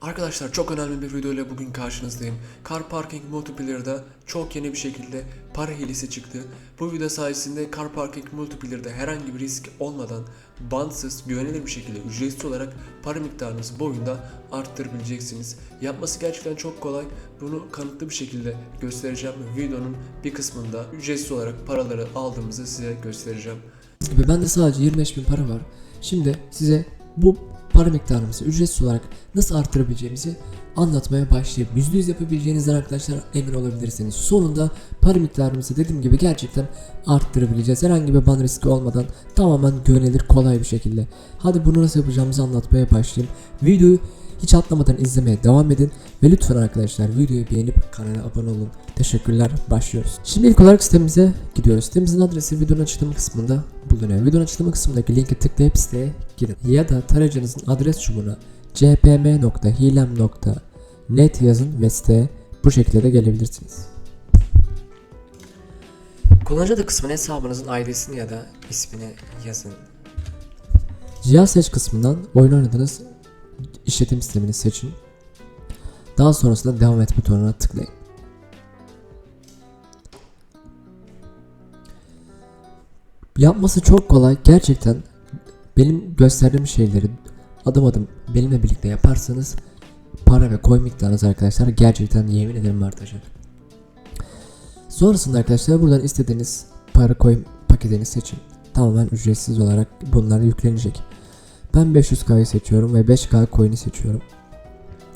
Arkadaşlar çok önemli bir video ile bugün karşınızdayım. Car Parking Multiplayer'da çok yeni bir şekilde para hilesi çıktı. Bu video sayesinde Car Parking Multiplayer'da herhangi bir risk olmadan bantsız, güvenilir bir şekilde ücretsiz olarak para miktarınızı bu oyunda arttırabileceksiniz. Yapması gerçekten çok kolay. Bunu kanıtlı bir şekilde göstereceğim. Videonun bir kısmında ücretsiz olarak paraları aldığımızı size göstereceğim. gibi bende sadece 25 bin para var. Şimdi size bu para miktarımızı ücretsiz olarak nasıl arttırabileceğimizi anlatmaya başlayıp %100 yapabileceğinizden arkadaşlar emin olabilirsiniz. Sonunda para miktarımızı dediğim gibi gerçekten arttırabileceğiz. Herhangi bir ban riski olmadan tamamen güvenilir kolay bir şekilde. Hadi bunu nasıl yapacağımızı anlatmaya başlayayım. Videoyu hiç atlamadan izlemeye devam edin ve lütfen arkadaşlar videoyu beğenip kanala abone olun. Teşekkürler. Başlıyoruz. Şimdi ilk olarak sitemize gidiyoruz. Sitemizin adresi videonun açıklama kısmında bulunuyor. Videonun açıklama kısmındaki linki tıklayıp siteye girin. Ya da tarayıcınızın adres çubuğuna cpm.hilem.net yazın ve siteye bu şekilde de gelebilirsiniz. Kullanıcı adı kısmına hesabınızın ID'sini ya da ismini yazın. Cihaz seç kısmından oyun oynadığınız işletim sistemini seçin. Daha sonrasında devam et butonuna tıklayın. Yapması çok kolay. Gerçekten benim gösterdiğim şeyleri adım adım benimle birlikte yaparsanız para ve coin miktarınız arkadaşlar gerçekten yemin ederim artacak. Sonrasında arkadaşlar buradan istediğiniz para coin paketini seçin. Tamamen ücretsiz olarak bunlar yüklenecek. Ben 500K'yı seçiyorum ve 5K coin'i seçiyorum.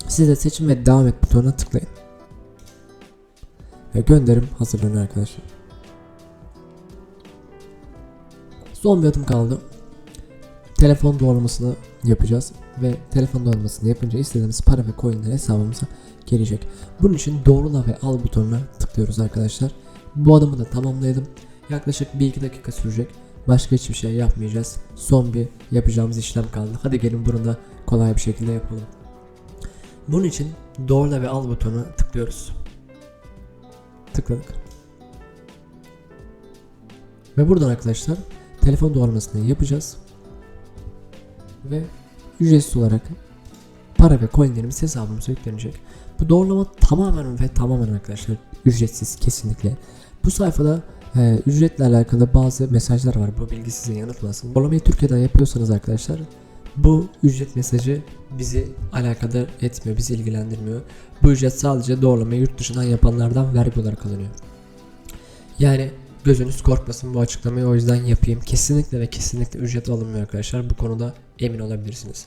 Siz de seçin ve devam et butonuna tıklayın. Ve gönderim hazırlanıyor arkadaşlar. Son bir adım kaldı. Telefon doğrulamasını yapacağız ve telefon doğrulamasını yapınca istediğimiz para ve coinler hesabımıza gelecek. Bunun için doğrula ve al butonuna tıklıyoruz arkadaşlar. Bu adımı da tamamladım. Yaklaşık 1-2 dakika sürecek. Başka hiçbir şey yapmayacağız. Son bir yapacağımız işlem kaldı. Hadi gelin bunu da kolay bir şekilde yapalım. Bunun için doğrula ve al butonuna tıklıyoruz. Tıkladık. Ve buradan arkadaşlar telefon doğrulamasını yapacağız. Ve ücretsiz olarak para ve coinlerimiz hesabımıza yüklenecek. Bu doğrulama tamamen ve tamamen arkadaşlar ücretsiz kesinlikle. Bu sayfada e, ücretle alakalı bazı mesajlar var. Bu bilgi sizi yanıltmasın. Doğrulamayı Türkiye'den yapıyorsanız arkadaşlar bu ücret mesajı bizi alakadar etmiyor, bizi ilgilendirmiyor. Bu ücret sadece doğrulamayı yurt dışından yapanlardan vergi olarak alınıyor. Yani gözünüz korkmasın bu açıklamayı o yüzden yapayım. Kesinlikle ve kesinlikle ücret alınmıyor arkadaşlar. Bu konuda emin olabilirsiniz.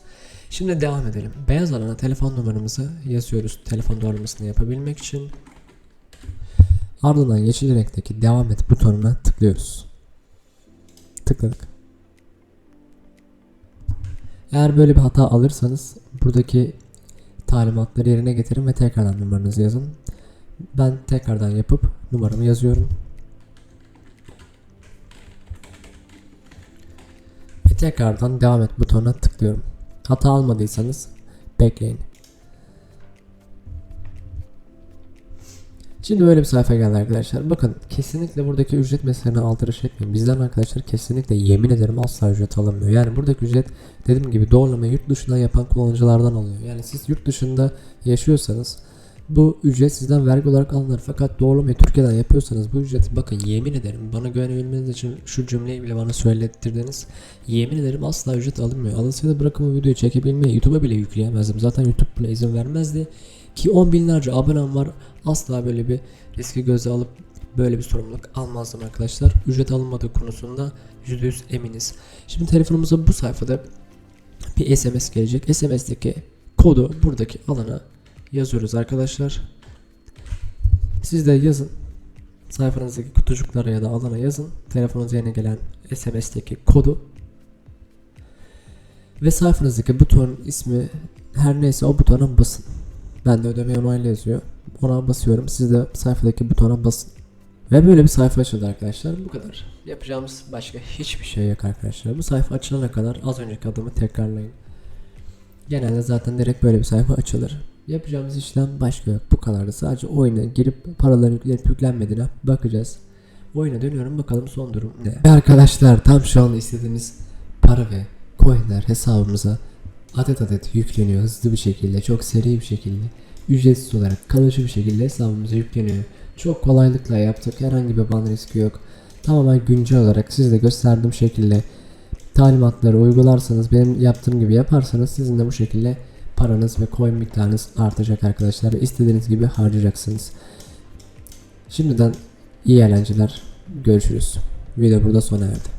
Şimdi devam edelim. Beyaz alana telefon numaramızı yazıyoruz. Telefon doğrulamasını yapabilmek için. Ardından yeşil renkteki devam et butonuna tıklıyoruz. Tıkladık. Eğer böyle bir hata alırsanız buradaki talimatları yerine getirin ve tekrardan numaranızı yazın. Ben tekrardan yapıp numaramı yazıyorum. Tekrardan devam et butonuna tıklıyorum. Hata almadıysanız bekleyin. Şimdi böyle bir sayfa geldi arkadaşlar. Bakın kesinlikle buradaki ücret meselelerini aldırış etmeyin. Bizden arkadaşlar kesinlikle yemin ederim asla ücret alınmıyor. Yani buradaki ücret dediğim gibi doğrulamayı yurt dışından yapan kullanıcılardan alıyor. Yani siz yurt dışında yaşıyorsanız bu ücret sizden vergi olarak alınır. Fakat doğrulamayı Türkiye'den yapıyorsanız bu ücreti bakın yemin ederim bana güvenebilmeniz için şu cümleyi bile bana söylettirdiniz. Yemin ederim asla ücret alınmıyor. Alınsaydı bırakın bu videoyu çekebilmeyi YouTube'a bile yükleyemezdim. Zaten YouTube buna izin vermezdi. Ki on binlerce abonem var. Asla böyle bir riski göze alıp böyle bir sorumluluk almazdım arkadaşlar. Ücret alınmadığı konusunda %100 eminiz. Şimdi telefonumuza bu sayfada bir SMS gelecek. SMS'deki kodu buradaki alana yazıyoruz arkadaşlar. Siz de yazın. Sayfanızdaki kutucuklara ya da alana yazın. Telefonunuza yeni gelen SMS'deki kodu ve sayfanızdaki butonun ismi her neyse o butona basın. Ben de ödeme onayla yazıyor. Ona basıyorum. Siz de sayfadaki butona basın. Ve böyle bir sayfa açıldı arkadaşlar. Bu kadar. Yapacağımız başka hiçbir şey yok arkadaşlar. Bu sayfa açılana kadar az önceki adımı tekrarlayın. Genelde zaten direkt böyle bir sayfa açılır. Yapacağımız işlem başka yok. Bu kadardı. Sadece oyuna girip paraların yüklenip yüklenmediğine bakacağız. Oyuna dönüyorum bakalım son durum ne? Ve arkadaşlar tam şu anda istediğimiz para ve coinler hesabımıza adet adet yükleniyor hızlı bir şekilde, çok seri bir şekilde, ücretsiz olarak kalıcı bir şekilde hesabımıza yükleniyor. Çok kolaylıkla yaptık. Herhangi bir ban riski yok. Tamamen güncel olarak size de gösterdiğim şekilde talimatları uygularsanız benim yaptığım gibi yaparsanız sizin de bu şekilde paranız ve coin miktarınız artacak arkadaşlar. ve İstediğiniz gibi harcayacaksınız. Şimdiden iyi eğlenceler. Görüşürüz. Video burada sona erdi.